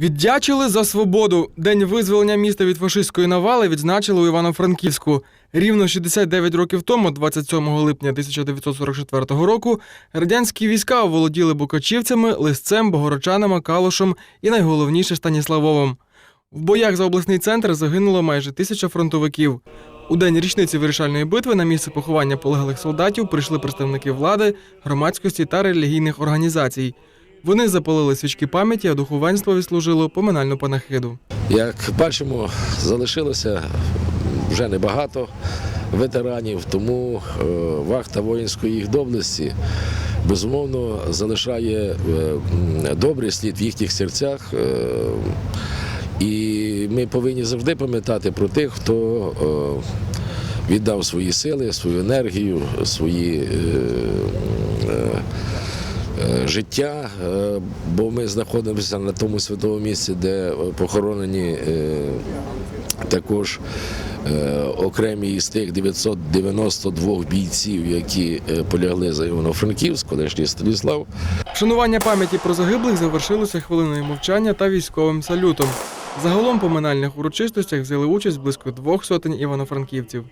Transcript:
Віддячили за свободу. День визволення міста від фашистської навали відзначили у Івано-Франківську. Рівно 69 років тому, 27 липня 1944 року, радянські війська оволоділи букачівцями, лисцем, богородчанами, калушем і найголовніше Станіславовим. В боях за обласний центр загинуло майже тисяча фронтовиків. У день річниці вирішальної битви на місце поховання полеглих солдатів прийшли представники влади, громадськості та релігійних організацій. Вони запалили свічки пам'яті, а духовенство відслужило поминальну панахиду. Як бачимо, залишилося вже небагато ветеранів, тому е, вахта воїнської їх доблесті безумовно залишає е, добрий слід в їхніх серцях. е, І ми повинні завжди пам'ятати про тих, хто віддав свої сили, свою енергію, свої. Е, життя, е, бо ми знаходимося на тому святому місці, де е, похоронені також окремі із тих 992 бійців, які полягли за Івано-Франківськ, колишній Станіслав. Вшанування пам'яті про загиблих завершилося хвилиною мовчання та військовим салютом. Загалом поминальних урочистостях взяли участь близько двох сотень івано-франківців.